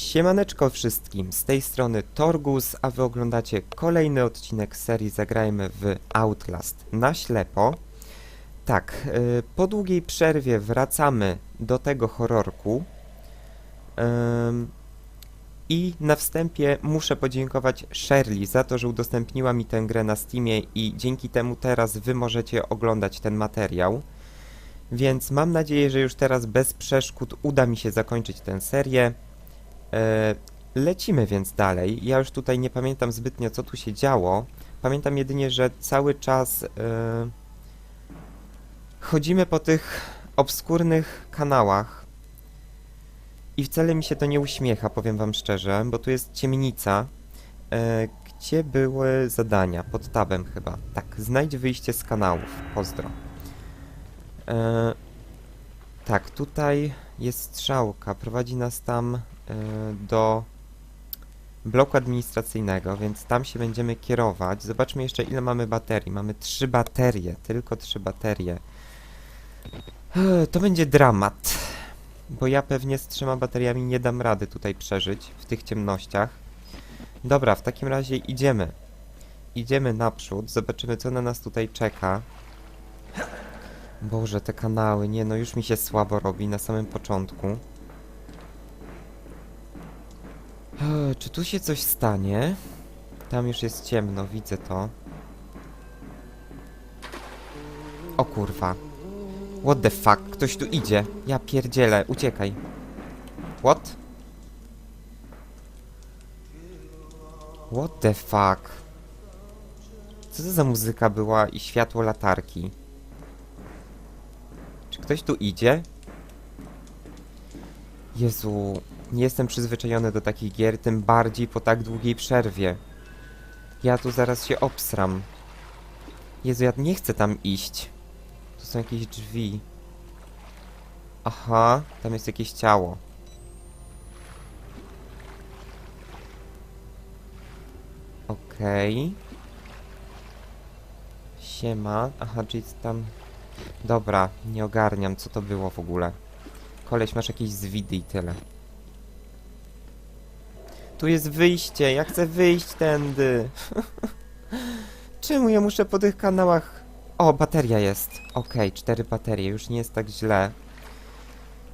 Siemaneczko wszystkim, z tej strony Torgus, a wy oglądacie kolejny odcinek serii Zagrajmy w Outlast na ślepo. Tak, y, po długiej przerwie wracamy do tego horrorku. Ym, I na wstępie muszę podziękować Shirley za to, że udostępniła mi tę grę na Steamie i dzięki temu teraz wy możecie oglądać ten materiał. Więc mam nadzieję, że już teraz bez przeszkód uda mi się zakończyć tę serię. E, lecimy więc dalej. Ja już tutaj nie pamiętam zbytnio, co tu się działo. Pamiętam jedynie, że cały czas e, chodzimy po tych obskurnych kanałach i wcale mi się to nie uśmiecha, powiem wam szczerze, bo tu jest ciemnica, e, gdzie były zadania, pod tabem chyba. Tak, znajdź wyjście z kanałów. Pozdro. Tak, tutaj jest strzałka, prowadzi nas tam do bloku administracyjnego, więc tam się będziemy kierować. Zobaczmy jeszcze ile mamy baterii. Mamy trzy baterie, tylko trzy baterie. To będzie dramat, bo ja pewnie z trzema bateriami nie dam rady tutaj przeżyć w tych ciemnościach. Dobra, w takim razie idziemy. Idziemy naprzód, zobaczymy co na nas tutaj czeka. Boże, te kanały, nie no, już mi się słabo robi na samym początku. Czy tu się coś stanie? Tam już jest ciemno, widzę to. O kurwa. What the fuck? Ktoś tu idzie. Ja pierdzielę, uciekaj. What? What the fuck? Co to za muzyka była i światło latarki? Czy ktoś tu idzie? Jezu, nie jestem przyzwyczajony do takich gier, tym bardziej po tak długiej przerwie. Ja tu zaraz się obsram. Jezu, ja nie chcę tam iść. Tu są jakieś drzwi. Aha, tam jest jakieś ciało. Okej. Siema. Aha, czyli tam... Dobra, nie ogarniam, co to było w ogóle. Koleś, masz jakieś zwidy i tyle. Tu jest wyjście, ja chcę wyjść tędy. Czemu ja muszę po tych kanałach... O, bateria jest. Okej, cztery baterie, już nie jest tak źle.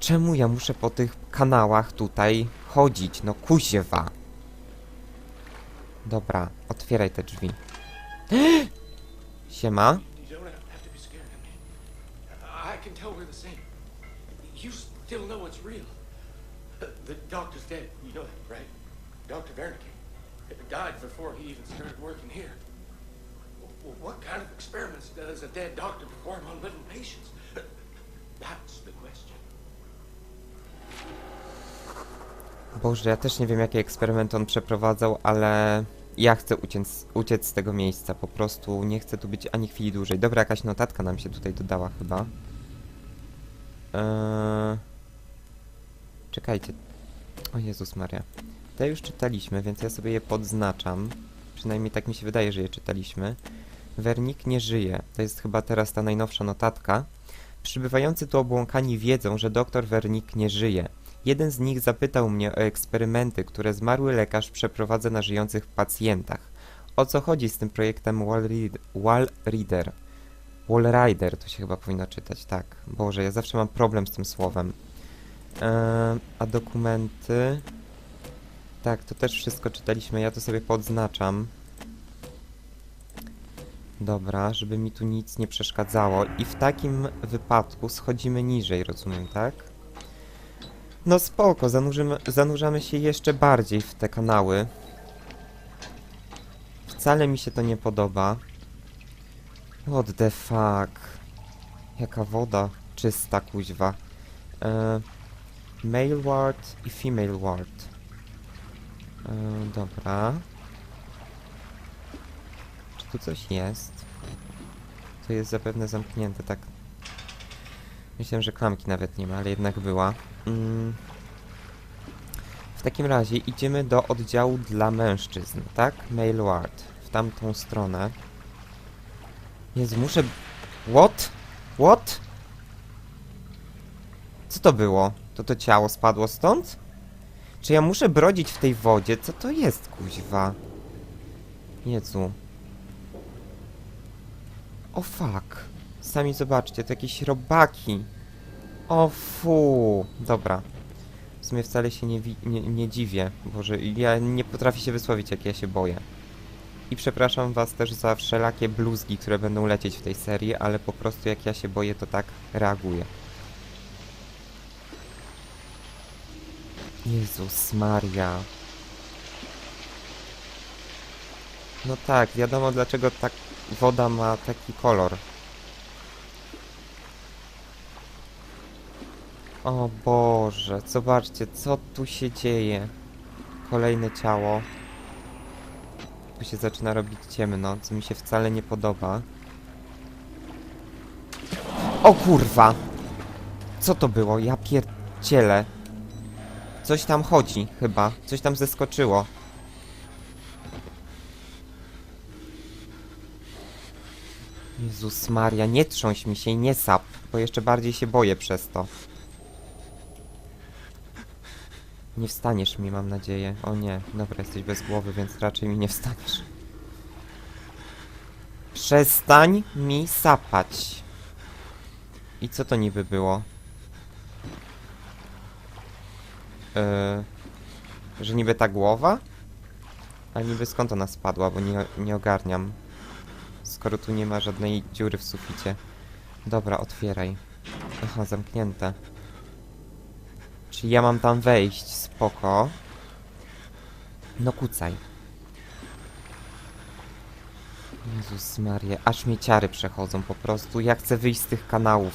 Czemu ja muszę po tych kanałach tutaj chodzić? No kuziewa. Dobra, otwieraj te drzwi. Siema. You still know what's real. The doctor's dead. You know that, right? Dr. Wernicke. Died before he even started working here. W- What kind of experiments does a dead doctor perform on living patients? That's the question. Boże, ja też nie wiem, jaki eksperyment on przeprowadzał, ale ja chcę uciec, uciec z tego miejsca. Po prostu nie chcę tu być ani chwili dłużej. Dobra, jakaś notatka nam się tutaj dodała chyba. Eee... Czekajcie. O Jezus Maria. Te już czytaliśmy, więc ja sobie je podznaczam. Przynajmniej tak mi się wydaje, że je czytaliśmy. Wernik nie żyje. To jest chyba teraz ta najnowsza notatka. Przybywający tu obłąkani wiedzą, że doktor Wernik nie żyje. Jeden z nich zapytał mnie o eksperymenty, które zmarły lekarz przeprowadza na żyjących pacjentach. O co chodzi z tym projektem Wall, Read Wall Reader? Wall Rider to się chyba powinno czytać, tak. Boże, ja zawsze mam problem z tym słowem. Eee, a dokumenty... Tak, to też wszystko czytaliśmy, ja to sobie podznaczam. Dobra, żeby mi tu nic nie przeszkadzało. I w takim wypadku schodzimy niżej, rozumiem, tak? No spoko, zanurzymy, zanurzamy się jeszcze bardziej w te kanały. Wcale mi się to nie podoba. What the fuck? Jaka woda czysta, kuźwa. E, male ward i female ward. E, dobra. Czy tu coś jest? To jest zapewne zamknięte, tak. Myślałem, że klamki nawet nie ma, ale jednak była. Mm. W takim razie idziemy do oddziału dla mężczyzn, tak? Male ward. W tamtą stronę. Jezu, muszę... What? What? Co to było? To to ciało spadło stąd? Czy ja muszę brodzić w tej wodzie? Co to jest, kuźwa? Jezu. O fuck. Sami zobaczcie, to jakieś robaki. O fu. Dobra. W sumie wcale się nie, nie, nie dziwię. Boże, ja nie potrafię się wysłowić, jak ja się boję. I przepraszam was też za wszelakie bluzgi, które będą lecieć w tej serii, ale po prostu jak ja się boję, to tak reaguję. Jezus Maria. No tak, wiadomo dlaczego tak woda ma taki kolor. O Boże, zobaczcie, co tu się dzieje. Kolejne ciało. Tu się zaczyna robić ciemno, co mi się wcale nie podoba. O kurwa! Co to było? Ja pierdzielę. Coś tam chodzi, chyba. Coś tam zeskoczyło. Jezus Maria, nie trząś mi się i nie sap, bo jeszcze bardziej się boję przez to. Nie wstaniesz mi, mam nadzieję. O nie, dobra, jesteś bez głowy, więc raczej mi nie wstaniesz. Przestań mi sapać. I co to niby było? Yy, że niby ta głowa? A niby skąd ona spadła, bo nie, nie ogarniam. Skoro tu nie ma żadnej dziury w suficie. Dobra, otwieraj. Aha, zamknięte. Czyli ja mam tam wejść, spoko. No kucaj. Jezus Maria, aż mnie ciary przechodzą po prostu. Ja chcę wyjść z tych kanałów.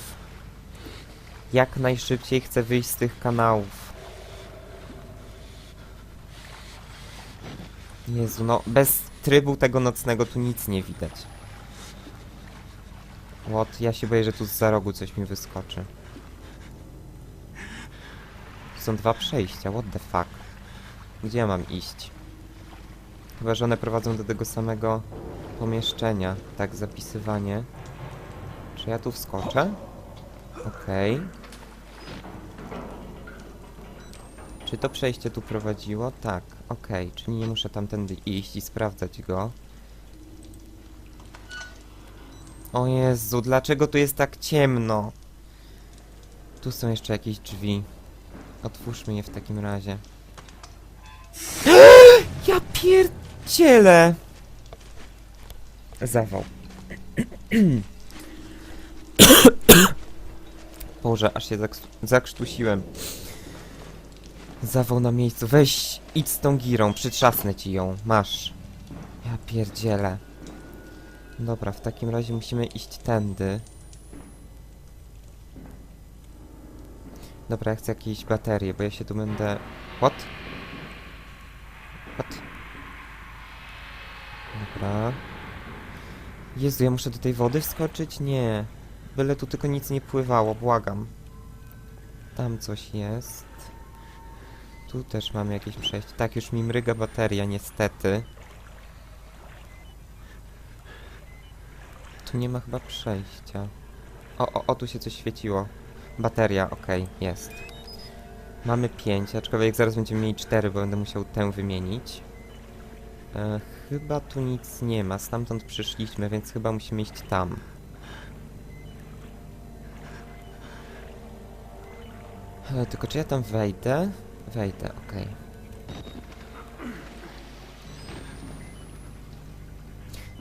Jak najszybciej chcę wyjść z tych kanałów. Jezu, no bez trybu tego nocnego tu nic nie widać. Łot, ja się boję, że tu za rogu coś mi wyskoczy. Tu są dwa przejścia, what the fuck. Gdzie ja mam iść? Chyba, że one prowadzą do tego samego pomieszczenia. Tak, zapisywanie. Czy ja tu wskoczę? Okej. Czy to przejście tu prowadziło? Tak, okej. Czyli nie muszę tamtędy iść i sprawdzać go. O Jezu, dlaczego tu jest tak ciemno? Tu są jeszcze jakieś drzwi. Otwórzmy je w takim razie. Ja pierdzielę! Zawał. Boże, aż się zakrztusiłem. Zawał na miejscu. Weź, idź z tą girą, przytrzasnę ci ją. Masz. Ja pierdzielę. Dobra, w takim razie musimy iść tędy. Dobra, ja chcę jakieś baterie, bo ja się tu będę... What? What? Dobra. Jezu, ja muszę do tej wody wskoczyć? Nie. Byle tu tylko nic nie pływało, błagam. Tam coś jest. Tu też mamy jakieś przejście. Tak, już mi mryga bateria, niestety. Tu nie ma chyba przejścia. O, o, o, tu się coś świeciło. Bateria, okej, jest. Mamy 5, aczkolwiek zaraz będziemy mieli 4, bo będę musiał tę wymienić. E, chyba tu nic nie ma, stamtąd przyszliśmy, więc chyba musimy iść tam. E, tylko czy ja tam wejdę? Wejdę, okej.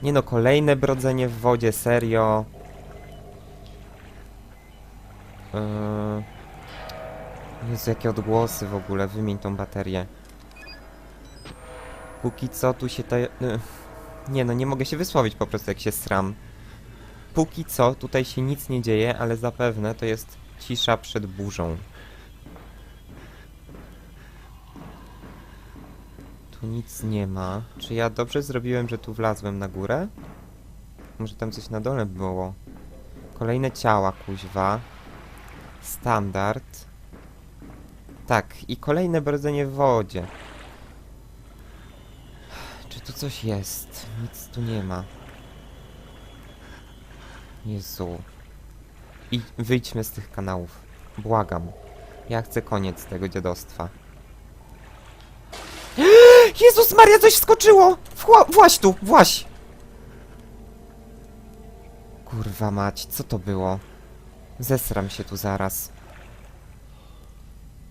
Nie no, kolejne brodzenie w wodzie, serio. Yy... Jezu, jakie odgłosy w ogóle, wymień tą baterię. Póki co tu się ta... yy, Nie no, nie mogę się wysłowić po prostu jak się sram. Póki co tutaj się nic nie dzieje, ale zapewne to jest cisza przed burzą. Tu nic nie ma. Czy ja dobrze zrobiłem, że tu wlazłem na górę? Może tam coś na dole było? Kolejne ciała, kuźwa. Standard. Tak, i kolejne brodzenie w wodzie. Czy tu coś jest? Nic tu nie ma. Jezu. I wyjdźmy z tych kanałów. Błagam. Ja chcę koniec tego dziadostwa. Jezus Maria, coś wskoczyło! Wła właś tu, właś! Kurwa mać, co to było? Zesram się tu zaraz.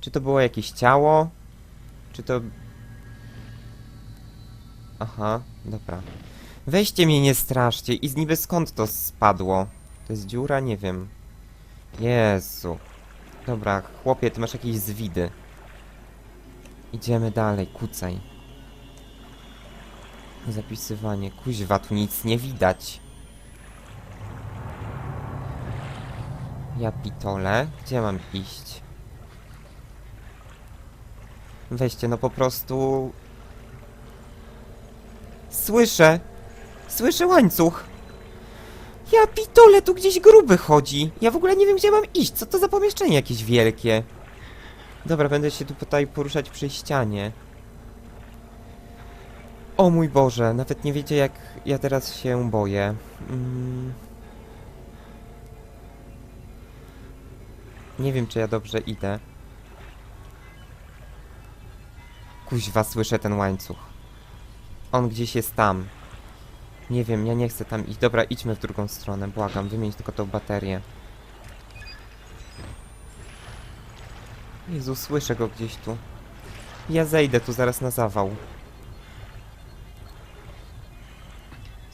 Czy to było jakieś ciało? Czy to... Aha, dobra. Weźcie mnie, nie straszcie. I z niby skąd to spadło? To jest dziura? Nie wiem. Jezu. Dobra, chłopie, ty masz jakieś zwidy. Idziemy dalej, kucaj. Zapisywanie. Kuźwa, tu nic nie widać. Ja pitole. Gdzie mam iść? Weźcie, no po prostu... Słyszę! Słyszę łańcuch! Ja pitole, tu gdzieś gruby chodzi! Ja w ogóle nie wiem, gdzie mam iść. Co to za pomieszczenie jakieś wielkie? Dobra, będę się tu tutaj poruszać przy ścianie. O mój Boże, nawet nie wiecie jak ja teraz się boję. Mm. Nie wiem, czy ja dobrze idę. Kuźwa, słyszę ten łańcuch. On gdzieś jest tam. Nie wiem, ja nie chcę tam iść. Dobra, idźmy w drugą stronę, błagam, wymień tylko tą baterię. Jezu, słyszę go gdzieś tu. Ja zejdę tu zaraz na zawał.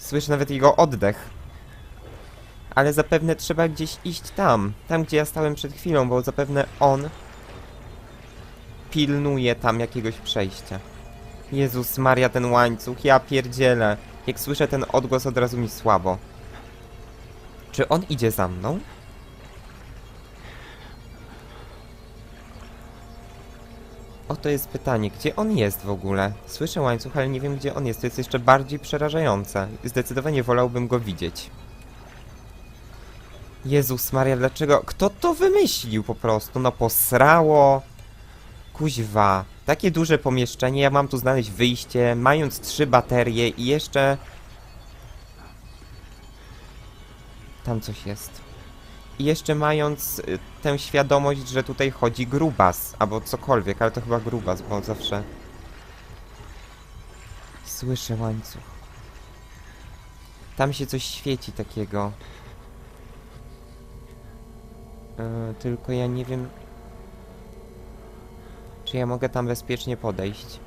Słyszę nawet jego oddech. Ale zapewne trzeba gdzieś iść tam. Tam, gdzie ja stałem przed chwilą, bo zapewne on pilnuje tam jakiegoś przejścia. Jezus Maria, ten łańcuch, ja pierdzielę. Jak słyszę ten odgłos, od razu mi słabo. Czy on idzie za mną? Oto jest pytanie, gdzie on jest w ogóle? Słyszę łańcuch, ale nie wiem gdzie on jest. To jest jeszcze bardziej przerażające. Zdecydowanie wolałbym go widzieć. Jezus Maria, dlaczego? Kto to wymyślił po prostu? No posrało. Kuźwa. Takie duże pomieszczenie, ja mam tu znaleźć wyjście, mając trzy baterie i jeszcze... Tam coś jest. I jeszcze mając y, tę świadomość, że tutaj chodzi grubas, albo cokolwiek, ale to chyba grubas, bo zawsze... Słyszę łańcuch. Tam się coś świeci takiego. Yy, tylko ja nie wiem... Czy ja mogę tam bezpiecznie podejść?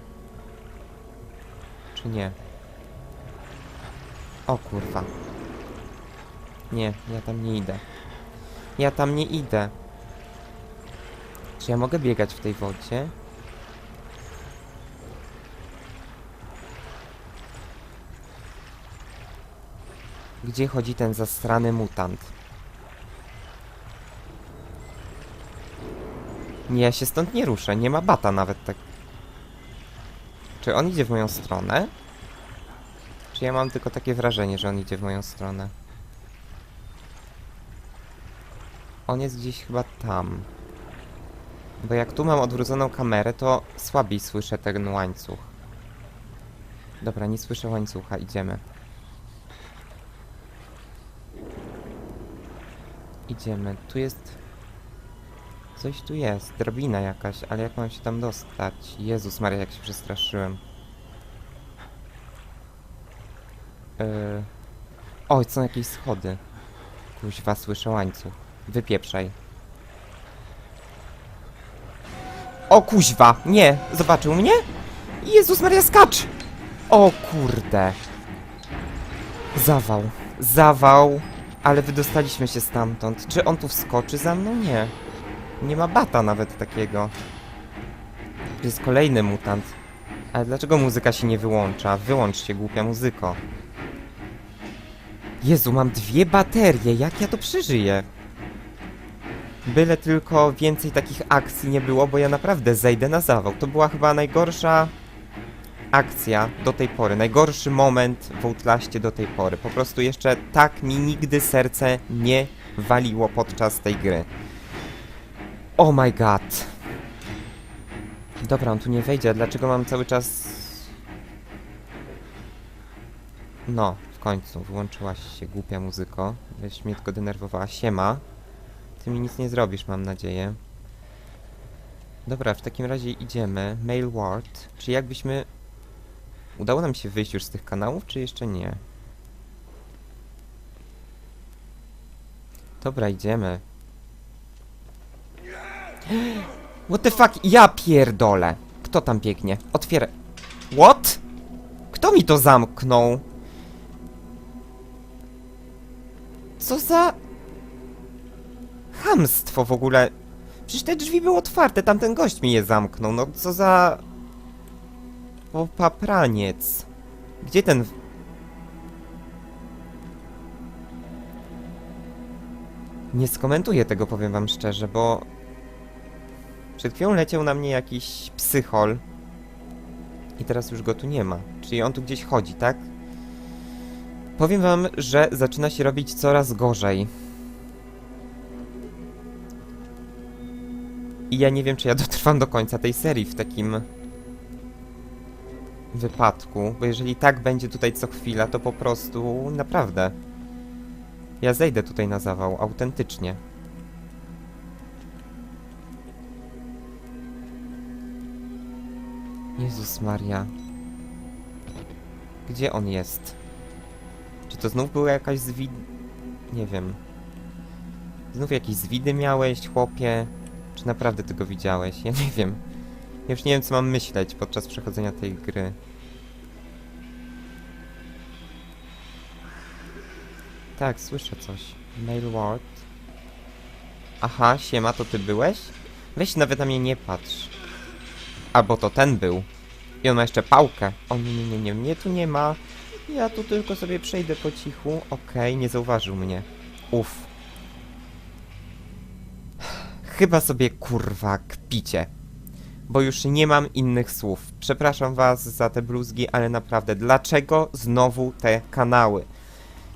Czy nie? O kurwa. Nie, ja tam nie idę. Ja tam nie idę. Czy ja mogę biegać w tej wodzie? Gdzie chodzi ten zastrany mutant? Nie, ja się stąd nie ruszę. Nie ma bata nawet tak. Czy on idzie w moją stronę? Czy ja mam tylko takie wrażenie, że on idzie w moją stronę? On jest gdzieś chyba tam. Bo jak tu mam odwróconą kamerę, to słabiej słyszę ten łańcuch. Dobra, nie słyszę łańcucha, idziemy. Idziemy. Tu jest... Coś tu jest, drabina jakaś, ale jak mam się tam dostać? Jezus Maria, jak się przestraszyłem. Yy... Oj, są jakieś schody. Kuźwa, słyszę łańcuch. Wypieprzaj. O kuźwa! Nie! Zobaczył mnie? Jezus Maria, skacz! O kurde! Zawał. Zawał. Ale wydostaliśmy się stamtąd. Czy on tu wskoczy za mną? Nie. Nie ma bata nawet takiego. To jest kolejny mutant. Ale dlaczego muzyka się nie wyłącza? Wyłącz się, głupia muzyko. Jezu, mam dwie baterie. Jak ja to przeżyję? Byle tylko więcej takich akcji nie było, bo ja naprawdę zejdę na zawał. To była chyba najgorsza akcja do tej pory. Najgorszy moment w Outlaście do tej pory. Po prostu jeszcze tak mi nigdy serce nie waliło podczas tej gry. Oh my god. Dobra, on tu nie wejdzie. Dlaczego mam cały czas... No, w końcu. Wyłączyłaś się, głupia muzyko. Weź mnie tylko denerwowała. Siema. Ty mi nic nie zrobisz, mam nadzieję. Dobra, w takim razie idziemy. Mail ward. Czyli jakbyśmy Udało nam się wyjść już z tych kanałów, czy jeszcze nie? Dobra, idziemy. What the fuck? Ja pierdolę! Kto tam biegnie? Otwieraj. What? Kto mi to zamknął? Co za... Chamstwo w ogóle. Przecież te drzwi były otwarte, tamten gość mi je zamknął. No co za... Popapraniec. Gdzie ten... Nie skomentuję tego, powiem wam szczerze, bo... Przed chwilą leciał na mnie jakiś psychol. I teraz już go tu nie ma. Czyli on tu gdzieś chodzi, tak? Powiem wam, że zaczyna się robić coraz gorzej. I ja nie wiem, czy ja dotrwam do końca tej serii w takim wypadku, bo jeżeli tak będzie tutaj co chwila, to po prostu naprawdę. Ja zejdę tutaj na zawał, autentycznie. Jezus Maria. Gdzie on jest? Czy to znów była jakaś zwid... Nie wiem. Znów jakieś zwidy miałeś, chłopie? Czy naprawdę ty go widziałeś? Ja nie wiem. Ja już nie wiem, co mam myśleć podczas przechodzenia tej gry. Tak, słyszę coś. Mail ward. Aha, siema, to ty byłeś? Weź nawet na mnie nie patrz. Albo to ten był. I on ma jeszcze pałkę. O nie, nie, nie, nie, mnie tu nie ma. Ja tu tylko sobie przejdę po cichu. Okej, nie zauważył mnie. Uff. Chyba sobie kurwa kpicie. Bo już nie mam innych słów. Przepraszam was za te bluzgi, ale naprawdę, dlaczego znowu te kanały?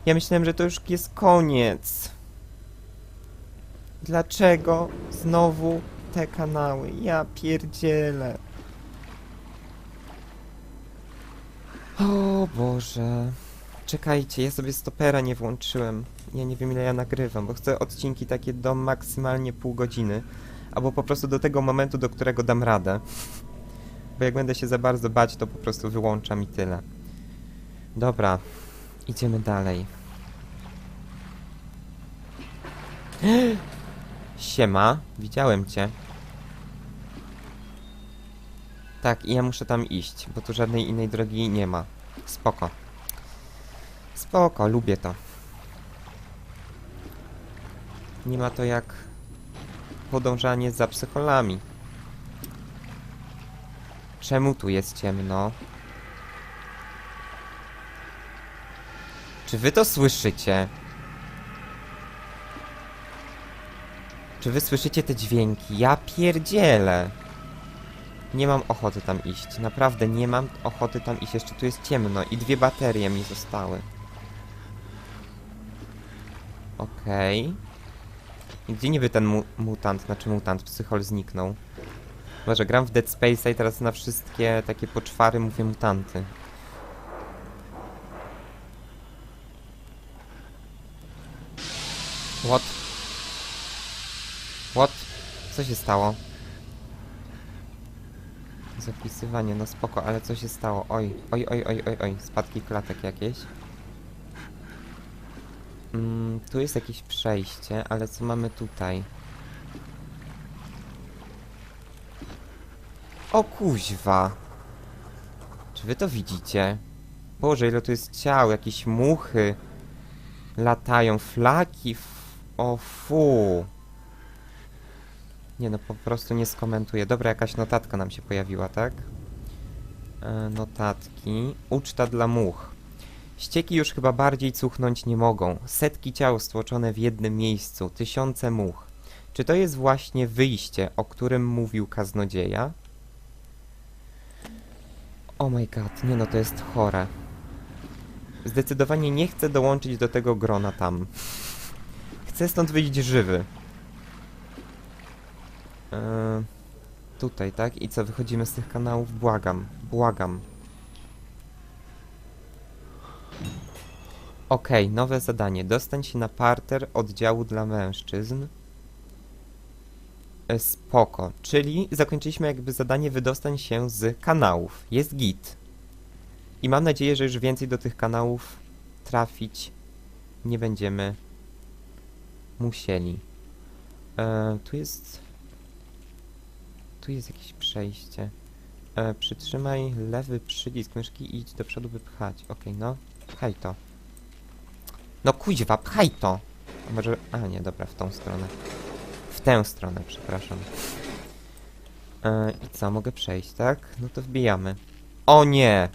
Ja myślałem, że to już jest koniec. Dlaczego znowu te kanały? Ja pierdzielę. O Boże. Czekajcie, ja sobie stopera nie włączyłem. Ja nie wiem ile ja nagrywam, bo chcę odcinki takie do maksymalnie pół godziny. Albo po prostu do tego momentu, do którego dam radę. Bo jak będę się za bardzo bać, to po prostu wyłączam i tyle. Dobra, idziemy dalej. Siema, widziałem cię. Tak, i ja muszę tam iść, bo tu żadnej innej drogi nie ma. Spoko. Spoko, lubię to. Nie ma to jak podążanie za psycholami. Czemu tu jest ciemno? Czy wy to słyszycie? Czy wy słyszycie te dźwięki? Ja pierdzielę. Nie mam ochoty tam iść. Naprawdę nie mam ochoty tam iść. Jeszcze tu jest ciemno i dwie baterie mi zostały. Okej. Gdzie niby ten mu mutant, znaczy mutant, psychol zniknął? Może gram w Dead Space'a i teraz na wszystkie takie poczwary mówię mutanty. What? What? Co się stało? Zapisywanie, no spoko, ale co się stało? Oj, oj, oj, oj, oj, oj, spadki klatek jakieś. Mm, tu jest jakieś przejście, ale co mamy tutaj? O kuźwa! Czy wy to widzicie? Boże, ile tu jest ciał, jakieś muchy. Latają, flaki. O fu. Nie no, po prostu nie skomentuję. Dobra, jakaś notatka nam się pojawiła, tak? E, notatki. Uczta dla much. Ścieki już chyba bardziej cuchnąć nie mogą. Setki ciał stłoczone w jednym miejscu, tysiące much. Czy to jest właśnie wyjście, o którym mówił kaznodzieja? Oh my god, nie no, to jest chore. Zdecydowanie nie chcę dołączyć do tego grona tam. Chcę stąd wyjść żywy. Eee, tutaj, tak? I co, wychodzimy z tych kanałów? Błagam, błagam. Okej, nowe zadanie. Dostań się na parter oddziału dla mężczyzn. E, Spoko. Czyli zakończyliśmy jakby zadanie wydostań się z kanałów. Jest git. I mam nadzieję, że już więcej do tych kanałów trafić nie będziemy musieli. E, tu jest... Tu jest jakieś przejście. E, przytrzymaj lewy przycisk myszki i idź do przodu, by pchać. Okej, no. Pchaj to. No kuźwa, pchaj to! A może... A nie, dobra, w tą stronę. W tę stronę, przepraszam. E, I co, mogę przejść, tak? No to wbijamy. O nie!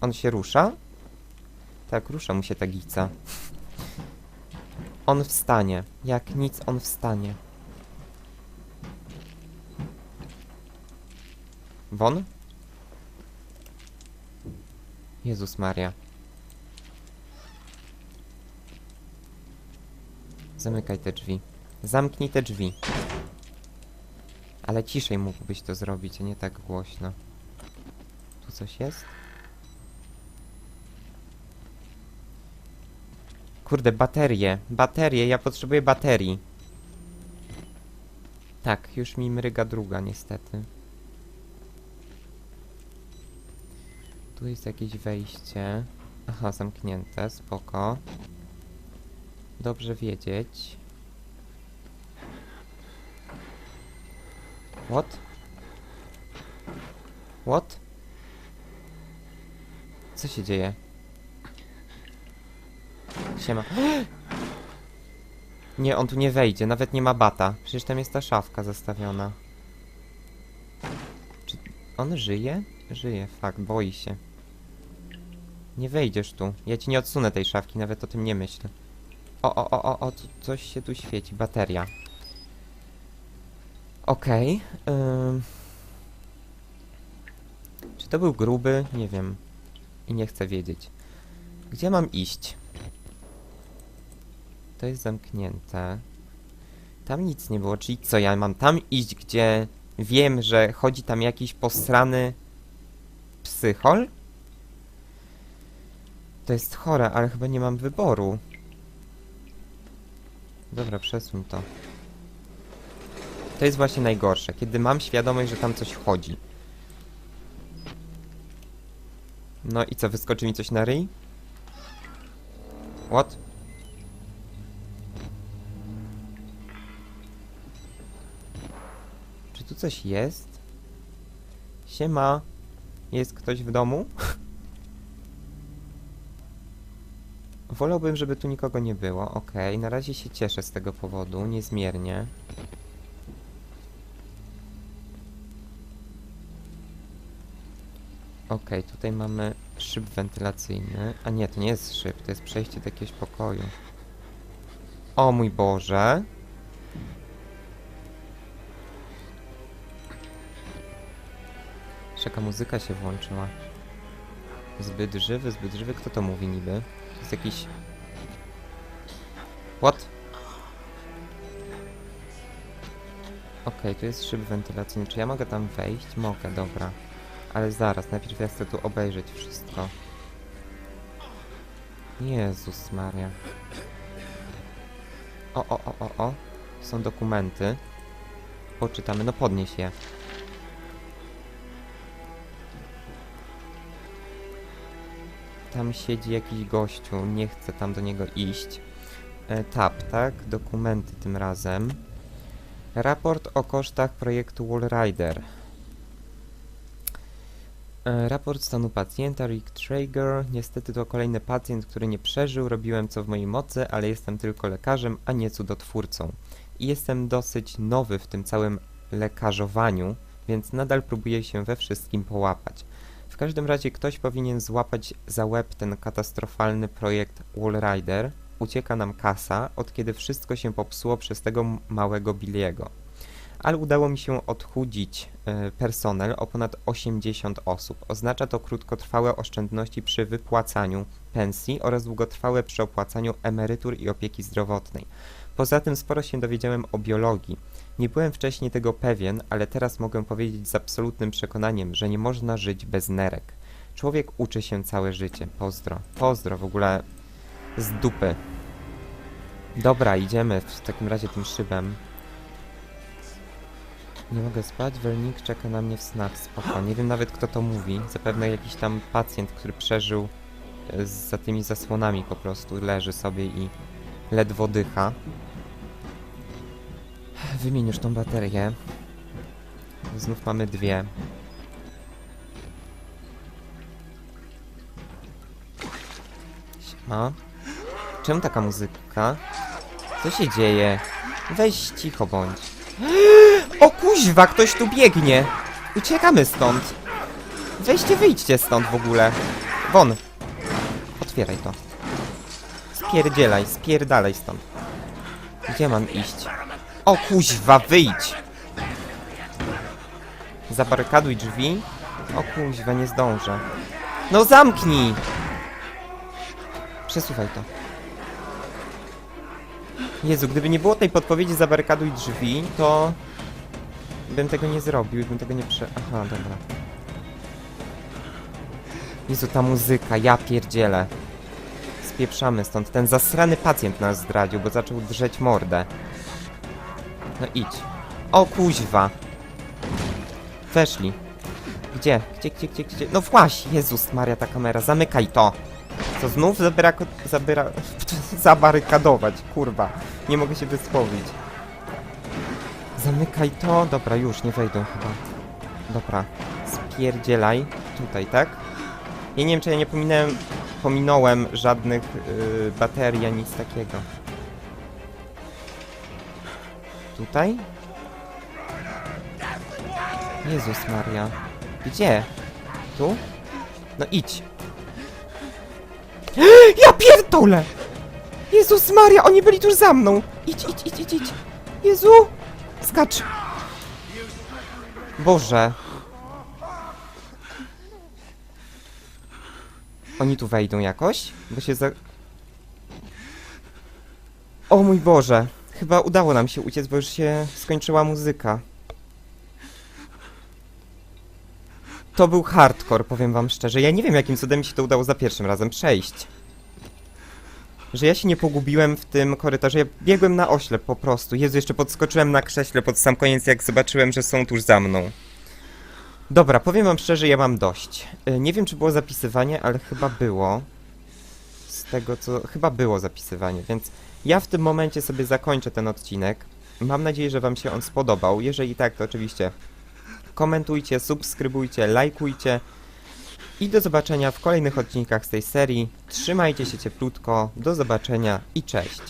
On się rusza? Tak, rusza mu się ta gica. On wstanie. Jak nic, on wstanie. Won? Jezus Maria. Zamykaj te drzwi. Zamknij te drzwi. Ale ciszej mógłbyś to zrobić, a nie tak głośno. Tu coś jest? Kurde, baterie. Baterie, ja potrzebuję baterii. Tak, już mi mryga druga, niestety. Tu jest jakieś wejście. Aha, zamknięte, spoko. Dobrze wiedzieć. What? What? Co się dzieje? Siema. Nie, on tu nie wejdzie, nawet nie ma bata. Przecież tam jest ta szafka zastawiona. Czy on żyje? Żyje, fakt, boi się. Nie wejdziesz tu. Ja ci nie odsunę tej szafki, nawet o tym nie myślę. O, o, o, o, o, coś się tu świeci. Bateria. Okej. ym. Czy to był gruby? Nie wiem. I nie chcę wiedzieć. Gdzie mam iść? To jest zamknięte. Tam nic nie było, czyli co, ja mam tam iść, gdzie wiem, że chodzi tam jakiś posrany psychol? To jest chore, ale chyba nie mam wyboru. Dobra, przesuń to. To jest właśnie najgorsze, kiedy mam świadomość, że tam coś chodzi. No i co, wyskoczy mi coś na ryj? What? Czy tu coś jest? Siema. Jest ktoś w domu? Wolałbym, żeby tu nikogo nie było. Okej, na razie się cieszę z tego powodu, niezmiernie. Okej, tutaj mamy szyb wentylacyjny. A nie, to nie jest szyb, to jest przejście do jakiegoś pokoju. O mój Boże! Czeka muzyka się włączyła. Zbyt żywy, zbyt żywy. Kto to mówi niby? Jest jakiś... What? Okej, tu jest szyb wentylacyjny. Czy ja mogę tam wejść? Mogę, dobra. Ale zaraz, najpierw ja chcę tu obejrzeć wszystko. Jezus Maria. O, o, o, o, o. Są dokumenty. Poczytamy, no podnieś je. Tam siedzi jakiś gościu, nie chcę tam do niego iść. E, tab, tak? Dokumenty tym razem. Raport o kosztach projektu Wallrider. E, Raport stanu pacjenta, Rick Traeger. Niestety to kolejny pacjent, który nie przeżył. Robiłem co w mojej mocy, ale jestem tylko lekarzem, a nie cudotwórcą. I jestem dosyć nowy w tym całym lekarzowaniu, więc nadal próbuję się we wszystkim połapać. Każdym razie ktoś powinien złapać za łeb ten katastrofalny projekt Wallrider. Ucieka nam kasa, od kiedy wszystko się popsuło przez tego małego Billiego. Ale udało mi się odchudzić e, personel o ponad 80 osób. Oznacza to krótkotrwałe oszczędności przy wypłacaniu pensji oraz długotrwałe przy opłacaniu emerytur i opieki zdrowotnej. Poza tym sporo się dowiedziałem o biologii. Nie byłem wcześniej tego pewien, ale teraz mogę powiedzieć z absolutnym przekonaniem, że nie można żyć bez nerek. Człowiek uczy się całe życie. Pozdro. Pozdro w ogóle z dupy. Dobra, idziemy w takim razie tym szybem. Nie mogę spać, Welnik czeka na mnie w snach, spoko. Nie wiem nawet kto to mówi. Zapewne jakiś tam pacjent, który przeżył e, za tymi zasłonami po prostu. Leży sobie i ledwo dycha. Wymień już tą baterię. Znów mamy dwie. Siema. Czemu taka muzyka? Co się dzieje? Weź cicho bądź. O kuźwa, ktoś tu biegnie! Uciekamy stąd! Weźcie, wyjdźcie stąd w ogóle. Won! Otwieraj to. Spierdzielaj, spierdalaj stąd. Gdzie mam iść? O kuźwa, wyjdź! Zabarykaduj drzwi. O kuźwa, nie zdążę. No zamknij! Przesuwaj to. Jezu, gdyby nie było tej podpowiedzi zabarykaduj drzwi, to bym tego nie zrobił, bym tego nie prze... Aha, dobra. Jezu, ta muzyka, ja pierdzielę. Spieprzamy stąd. Ten zasrany pacjent nas zdradził, bo zaczął drzeć mordę. No idź. O kuźwa. Weszli. Gdzie? Gdzie, gdzie, gdzie, gdzie? No właśnie, Jezus Maria, ta kamera, zamykaj to. Co znów zabiera, zabiera, zabarykadować, kurwa. Nie mogę się wysłowić. Zamykaj to. Dobra, już, nie wejdą chyba. Dobra, spierdzielaj. Tutaj, tak? Ja nie wiem, czy ja nie pominąłem, pominąłem żadnych yy, baterii, nic takiego. Tutaj? Jezus Maria. Gdzie? Tu? No idź. Ja pierdolę! Jezus Maria, oni byli tuż za mną! Idź, idź, idź, idź! Jezu! Skacz! Boże! Oni tu wejdą jakoś? Bo się za... O mój Boże! Chyba udało nam się uciec, bo już się skończyła muzyka. To był hardcore, powiem wam szczerze. Ja nie wiem, jakim cudem mi się to udało za pierwszym razem przejść. Że ja się nie pogubiłem w tym korytarzu. Ja biegłem na oślep po prostu. Jezu, jeszcze podskoczyłem na krześle pod sam koniec, jak zobaczyłem, że są tuż za mną. Dobra, powiem wam szczerze, ja mam dość. Y, Nie wiem, czy było zapisywanie, ale chyba było. Z tego co... Chyba było zapisywanie, więc ja w tym momencie sobie zakończę ten odcinek. Mam nadzieję, że wam się on spodobał. Jeżeli tak, to oczywiście komentujcie, subskrybujcie, lajkujcie. I do zobaczenia w kolejnych odcinkach z tej serii. Trzymajcie się cieplutko, do zobaczenia i cześć.